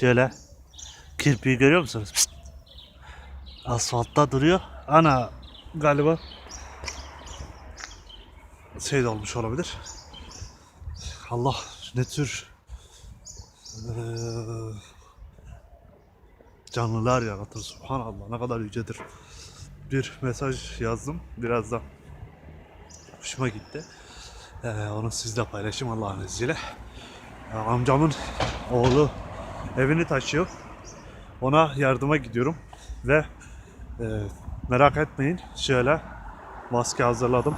Şöyle kirpiği görüyor musunuz? Pişt. Asfaltta duruyor. Ana galiba şey olmuş olabilir. Allah ne tür eee, canlılar yaratır. Subhanallah ne kadar yücedir. Bir mesaj yazdım. Biraz da hoşuma gitti. Eee, onu sizle paylaşayım Allah'ın izniyle. Ya, Amcamın oğlu evini taşıyor. Ona yardıma gidiyorum ve e, merak etmeyin şöyle maske hazırladım.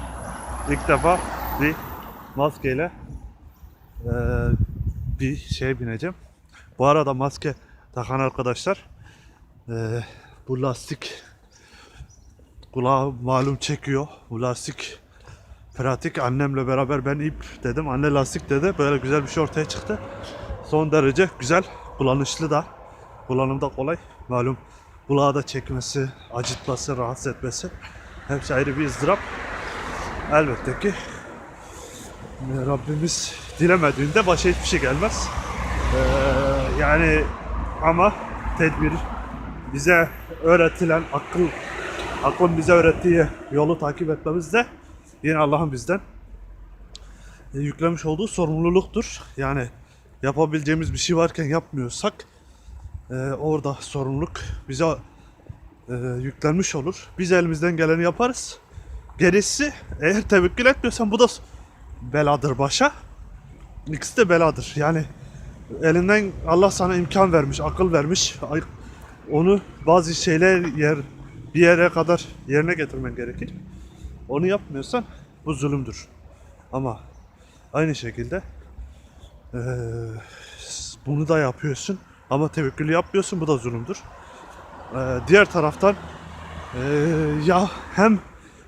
İlk defa bir maskeyle e, bir şeye bineceğim. Bu arada maske takan arkadaşlar e, bu lastik kulağı malum çekiyor. Bu lastik pratik. Annemle beraber ben ip dedim. Anne lastik dedi. Böyle güzel bir şey ortaya çıktı. Son derece güzel. Kullanışlı da. Kullanımda kolay. Malum kulağı da çekmesi, acıtması, rahatsız etmesi. Hepsi ayrı bir ızdırap. Elbette ki e, Rabbimiz dilemediğinde başa hiçbir şey gelmez. Ee, yani ama tedbir bize öğretilen akıl aklın bize öğrettiği yolu takip etmemiz de yine Allah'ın bizden e, yüklemiş olduğu sorumluluktur. Yani yapabileceğimiz bir şey varken yapmıyorsak e, orada sorumluluk bize e, yüklenmiş olur. Biz elimizden geleni yaparız. Gerisi eğer tevekkül etmiyorsan bu da beladır başa. İkisi de beladır. Yani elinden Allah sana imkan vermiş, akıl vermiş. Onu bazı şeyler yer bir yere kadar yerine getirmen gerekir. Onu yapmıyorsan bu zulümdür. Ama aynı şekilde eee, bunu da yapıyorsun ama tevekkülü yapmıyorsun bu da zulümdür. Eee, diğer taraftan eee, ya hem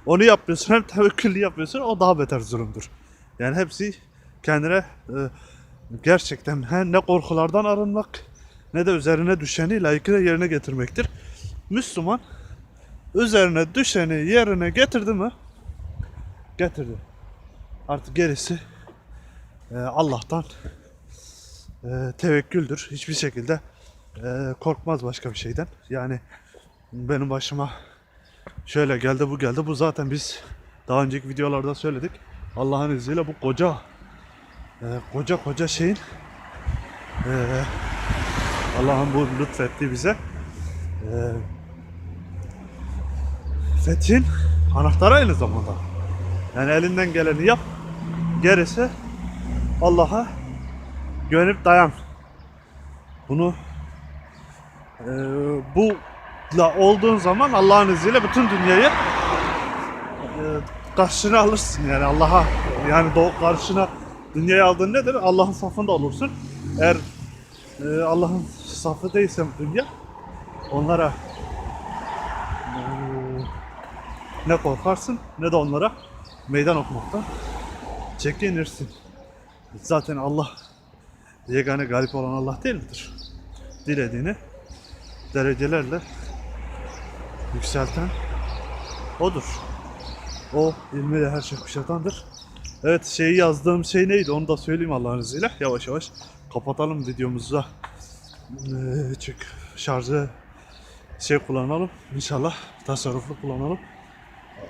onu yapmıyorsun hem tevekkülü yapıyorsun o daha beter zulümdür. Yani hepsi kendine eee, gerçekten he, ne korkulardan arınmak ne de üzerine düşeni layıkıyla yerine getirmektir. Müslüman üzerine düşeni yerine getirdi mi? Getirdi. Artık gerisi e, Allah'tan e, tevekküldür. Hiçbir şekilde e, korkmaz başka bir şeyden. Yani benim başıma şöyle geldi bu geldi. Bu zaten biz daha önceki videolarda söyledik. Allah'ın izniyle bu koca e, koca koca şeyin e, Allah'ın bu lütfettiği bize e, fethin anahtarı aynı zamanda. Yani elinden geleni yap. Gerisi Allah'a güvenip dayan. Bunu e, bu olduğun zaman Allah'ın izniyle bütün dünyayı e, karşına alırsın yani Allah'a yani doğu karşına dünyayı aldığın nedir? Allah'ın safında olursun. Eğer e, Allah'ın safı değilse dünya onlara e, ne korkarsın ne de onlara meydan okumaktan çekinirsin. Zaten Allah yegane galip olan Allah değil midir? Dilediğini derecelerle yükselten odur. O ilmiyle her şey kuşatandır. Evet şeyi yazdığım şey neydi onu da söyleyeyim Allah'ın izniyle. Yavaş yavaş kapatalım videomuzu da. Ee, çünkü şarjı şey kullanalım. İnşallah tasarruflu kullanalım.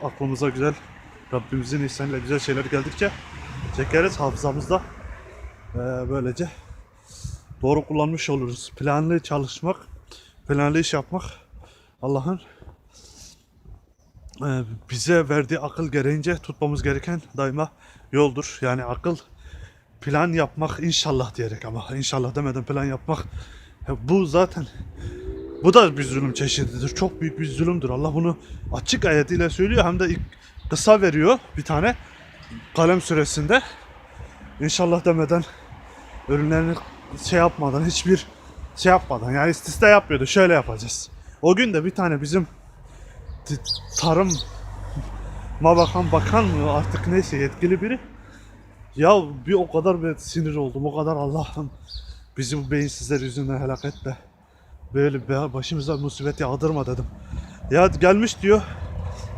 Aklımıza güzel Rabbimizin ihsanıyla güzel şeyler geldikçe çekeriz hafızamızda. Ee, böylece doğru kullanmış oluruz. Planlı çalışmak, planlı iş yapmak Allah'ın e, bize verdiği akıl gereğince tutmamız gereken daima yoldur. Yani akıl plan yapmak inşallah diyerek ama inşallah demeden plan yapmak e, bu zaten bu da bir zulüm çeşididir. Çok büyük bir zulümdür. Allah bunu açık ayetiyle söylüyor hem de kısa veriyor bir tane kalem süresinde. İnşallah demeden ürünlerini şey yapmadan hiçbir şey yapmadan yani istisna yapmıyordu. Şöyle yapacağız. O gün de bir tane bizim tarım ma bakan bakan mı artık neyse yetkili biri. Ya bir o kadar bir sinir oldum o kadar Allah'ım. Bizi bu beyinsizler yüzünden helak etme. Böyle be- başımıza musibet yağdırma dedim. Ya gelmiş diyor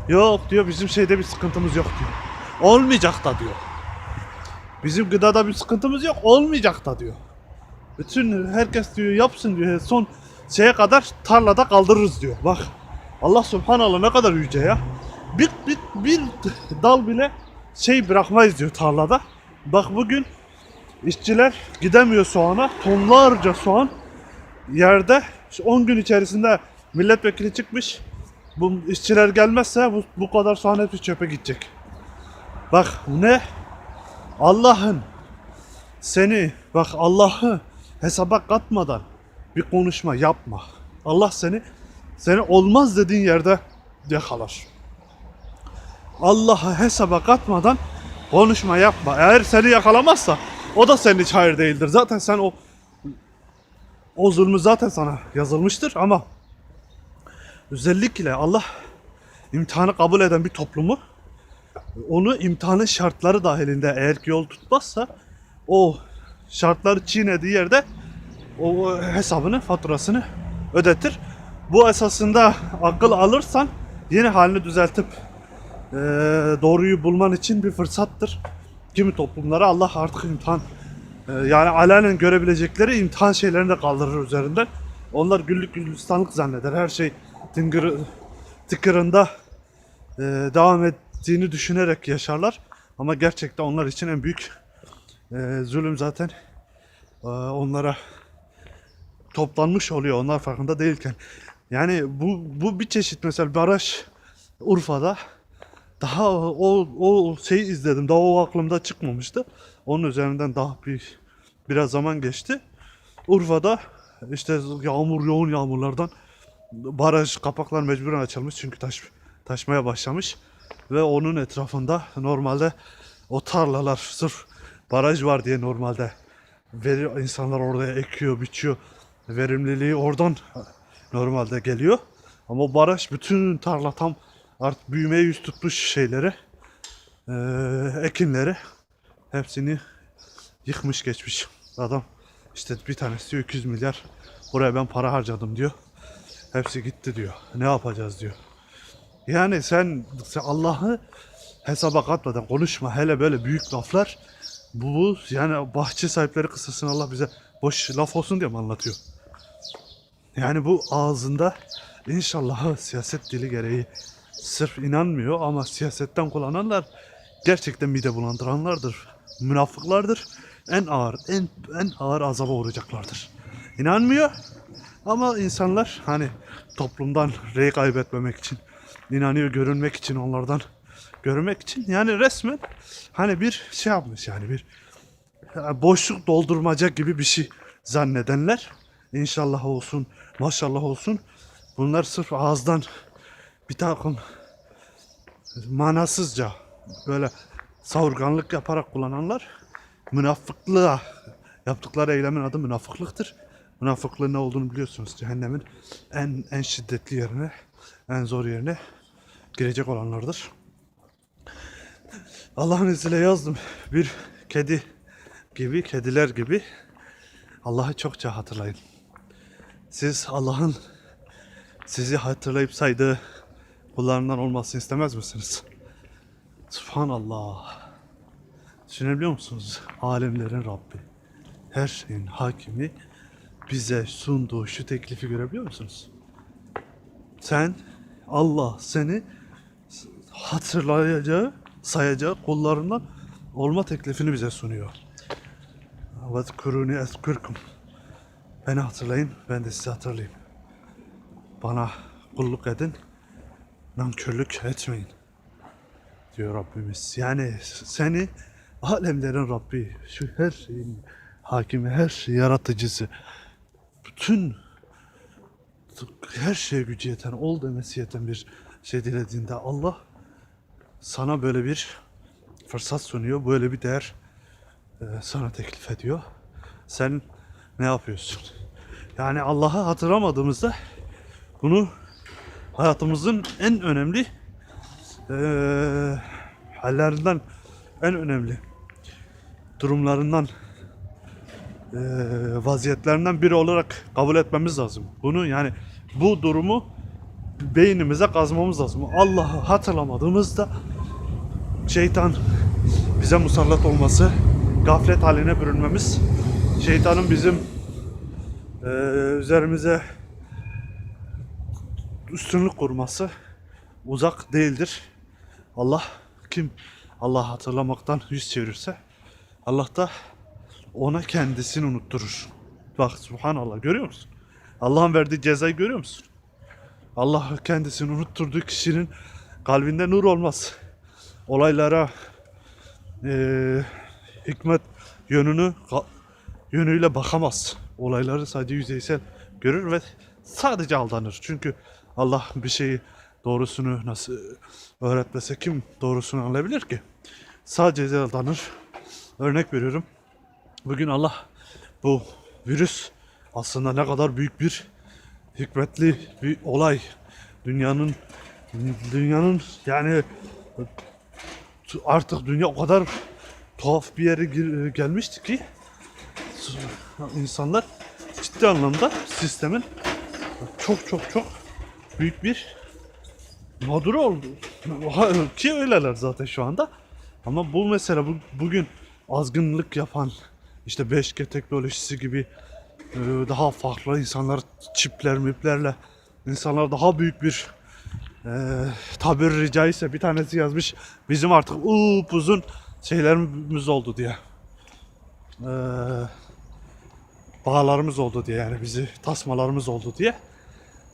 yok diyor bizim şeyde bir sıkıntımız yok diyor. Olmayacak da diyor. Bizim gıdada bir sıkıntımız yok olmayacak da diyor Bütün herkes diyor yapsın diyor son şeye kadar tarlada kaldırırız diyor. Bak Allah subhanallah ne kadar yüce ya. Bir, bir, bir dal bile şey bırakmayız diyor tarlada. Bak bugün işçiler gidemiyor soğana. Tonlarca soğan yerde İşte 10 gün içerisinde milletvekili çıkmış. Bu işçiler gelmezse bu, bu kadar soğan hepsi çöpe gidecek. Bak ne? Allah'ın seni bak Allah'ı hesaba katmadan bir konuşma yapma. Allah seni seni olmaz dediğin yerde yakalar. Allah'ı hesaba katmadan konuşma yapma. Eğer seni yakalamazsa o da senin hiç hayır değildir. Zaten sen o o zulmü zaten sana yazılmıştır ama özellikle Allah imtihanı kabul eden bir toplumu onu imtihanın şartları dahilinde eğer ki yol tutmazsa o şartları çiğnediği yerde o hesabını, faturasını ödetir. Bu esasında akıl alırsan yeni halini düzeltip eee, doğruyu bulman için bir fırsattır. Kimi toplumlara Allah artık imtihan eee, yani alenen görebilecekleri imtihan şeylerini de kaldırır üzerinden. Onlar güllük gülistanlık zanneder. Her şey tıngır, tıkırında eee, devam ettiğini düşünerek yaşarlar. Ama gerçekten onlar için en büyük eee, zulüm zaten eee, onlara toplanmış oluyor onlar farkında değilken. Yani bu bu bir çeşit mesela baraj Urfa'da daha o o şeyi izledim. Daha o aklımda çıkmamıştı. Onun üzerinden daha bir biraz zaman geçti. Urfa'da işte yağmur yoğun yağmurlardan baraj kapaklar mecburen açılmış çünkü taş taşmaya başlamış ve onun etrafında normalde o tarlalar sırf baraj var diye normalde veri insanlar orada ekiyor, biçiyor. Verimliliği oradan normalde geliyor. Ama baraj bütün tarla tam artık büyümeye yüz tutmuş şeyleri, eee, ekinleri hepsini yıkmış geçmiş. Adam işte bir tanesi diyor 200 milyar buraya ben para harcadım diyor. Hepsi gitti diyor. Ne yapacağız diyor. Yani sen, sen Allah'ı hesaba katmadan konuşma. Hele böyle büyük laflar bu, bu yani bahçe sahipleri kısasını Allah bize boş laf olsun diye mi anlatıyor? Yani bu ağzında inşallah siyaset dili gereği sırf inanmıyor ama siyasetten kullananlar gerçekten mide bulandıranlardır. Münafıklardır. En ağır, en en ağır azaba uğrayacaklardır. İnanmıyor ama insanlar hani toplumdan rey kaybetmemek için inanıyor görünmek için onlardan görünmek için yani resmen hani bir şey yapmış yani bir ya boşluk doldurmaca gibi bir şey zannedenler inşallah olsun maşallah olsun bunlar sırf ağızdan bir takım manasızca böyle savurganlık yaparak kullananlar münafıklığa yaptıkları eylemin adı münafıklıktır. Münafıklığın ne olduğunu biliyorsunuz. Cehennemin en en şiddetli yerine, en zor yerine girecek olanlardır. Allah'ın izniyle yazdım. Bir kedi gibi, kediler gibi Allah'ı çokça hatırlayın. Siz Allah'ın sizi hatırlayıp saydığı kullarından olmasını istemez misiniz? Subhanallah. Düşünebiliyor musunuz? Alemlerin Rabbi. Her şeyin hakimi bize sunduğu şu teklifi görebiliyor musunuz? Sen, Allah seni hatırlayacağı, sayacağı kullarından olma teklifini bize sunuyor. Vat Vezkuruni eskürküm. Beni hatırlayın, ben de sizi hatırlayayım. Bana kulluk edin, nankörlük etmeyin. Diyor Rabbimiz. Yani seni alemlerin Rabbi, şu her şeyin hakimi, her şey yaratıcısı, bütün her şeye gücü yeten, ol demesi yeten bir şey dilediğinde Allah sana böyle bir fırsat sunuyor, böyle bir değer e, sana teklif ediyor. Sen ne yapıyorsun? Yani Allah'ı hatırlamadığımızda bunu hayatımızın en önemli e, hallerinden, en önemli durumlarından e, vaziyetlerinden biri olarak kabul etmemiz lazım. Bunu yani bu durumu beynimize kazmamız lazım. Allah'ı hatırlamadığımızda şeytan bize musallat olması, gaflet haline bürünmemiz, şeytanın bizim e, üzerimize üstünlük kurması uzak değildir. Allah kim Allah hatırlamaktan yüz çevirirse Allah da ona kendisini unutturur. Bak subhanallah görüyor musun? Allah'ın verdiği cezayı görüyor musun? Allah kendisini unutturduğu kişinin kalbinde nur olmaz. Olaylara eee, hikmet yönünü yönüyle bakamaz. Olayları sadece yüzeysel görür ve sadece aldanır. Çünkü Allah bir şeyi doğrusunu nasıl öğretmese kim doğrusunu anlayabilir ki? Sadece aldanır. Örnek veriyorum. Bugün Allah bu virüs aslında ne kadar büyük bir hikmetli bir olay. Dünyanın dünyanın yani artık dünya o kadar tuhaf bir yere gelmişti ki insanlar ciddi anlamda sistemin çok çok çok büyük bir mağduru oldu. Ki öyleler zaten şu anda. Ama bu mesela bu, bugün azgınlık yapan işte 5G teknolojisi gibi daha farklı insanlar çipler miplerle insanlar daha büyük bir e, tabiri caizse bir tanesi yazmış bizim artık uzun şeylerimiz oldu diye. E, bağlarımız oldu diye yani bizi tasmalarımız oldu diye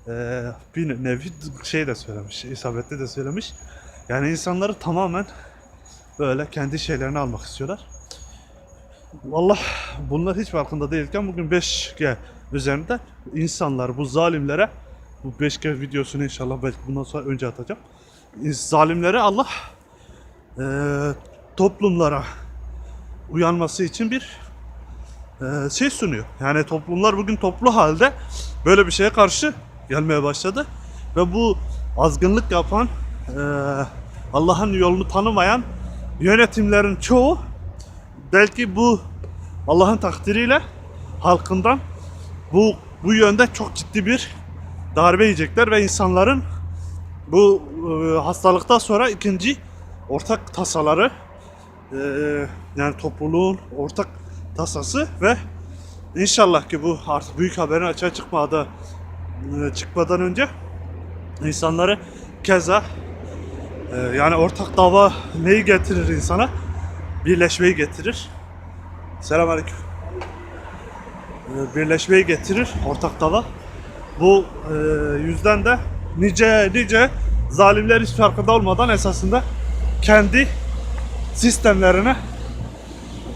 e, bir nevi şey de söylemiş isabetli de söylemiş yani insanları tamamen böyle kendi şeylerini almak istiyorlar. Vallahi bunlar hiç farkında değilken bugün 5G üzerinde insanlar bu zalimlere bu 5G videosunu inşallah belki bundan sonra önce atacağım. Zalimlere Allah eee, toplumlara uyanması için bir eee, şey sunuyor. Yani toplumlar bugün toplu halde böyle bir şeye karşı gelmeye başladı ve bu azgınlık yapan eee, Allah'ın yolunu tanımayan yönetimlerin çoğu belki bu Allah'ın takdiriyle halkından bu bu yönde çok ciddi bir darbe yiyecekler ve insanların bu e, hastalıktan sonra ikinci ortak tasaları e, yani topluluğun ortak tasası ve inşallah ki bu artık büyük haberin açığa çıkmadı e, çıkmadan önce insanları keza e, yani ortak dava neyi getirir insana? Birleşmeyi getirir. Selamünaleyküm. E, birleşmeyi getirir ortak dava. Bu e, yüzden de nice nice zalimler hiç farkında olmadan esasında kendi sistemlerini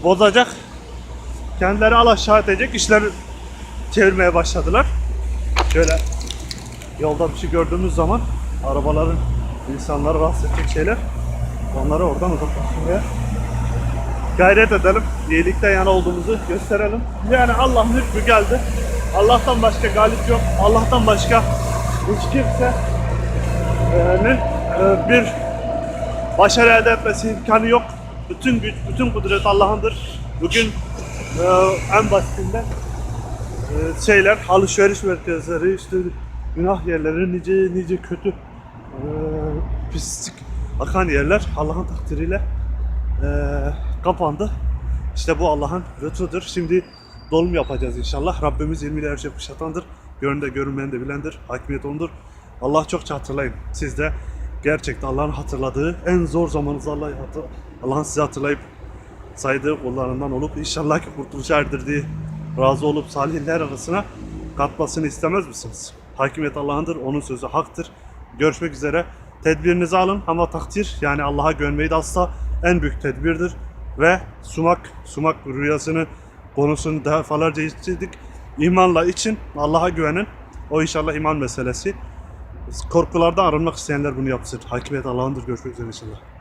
bozacak, kendileri alaşağı edecek işler çevirmeye başladılar. Şöyle yolda bir şey gördüğümüz zaman arabaların insanları rahatsız edecek şeyler onları oradan uzaklaştırmaya gayret edelim. İyilikte yana olduğumuzu gösterelim. Yani Allah'ın hükmü geldi. Allah'tan başka galip yok. Allah'tan başka hiç kimsenin e, bir başarı elde etmesi imkanı yok. Bütün güç, bütün kudret Allah'ındır. Bugün e, en basitinden e, şeyler, alışveriş merkezleri, işte günah yerleri, nice nice kötü e, pislik akan yerler Allah'ın takdiriyle e, kapandı. İşte bu Allah'ın lütfudur. Şimdi dolum yapacağız inşallah. Rabbimiz ilmiyle her şey kuşatandır. Gören de görünmeyen de bilendir. Hakimiyet ondur. Allah çokça hatırlayın. Siz de gerçekten Allah'ın hatırladığı en zor zamanınızda Allah'ın sizi hatırlayıp saydığı kullarından olup inşallah ki kurtuluşa erdirdiği razı olup salihler arasına katmasını istemez misiniz? Hakimiyet Allah'ındır. Onun sözü haktır. Görüşmek üzere. Tedbirinizi alın ama takdir yani Allah'a güvenmeyi de asla en büyük tedbirdir. Ve sumak, sumak rüyasını konusunu defalarca istedik. İmanla için Allah'a güvenin. O inşallah iman meselesi. Korkulardan arınmak isteyenler bunu yapsın. Hakimiyet Allah'ındır. Görüşmek üzere inşallah.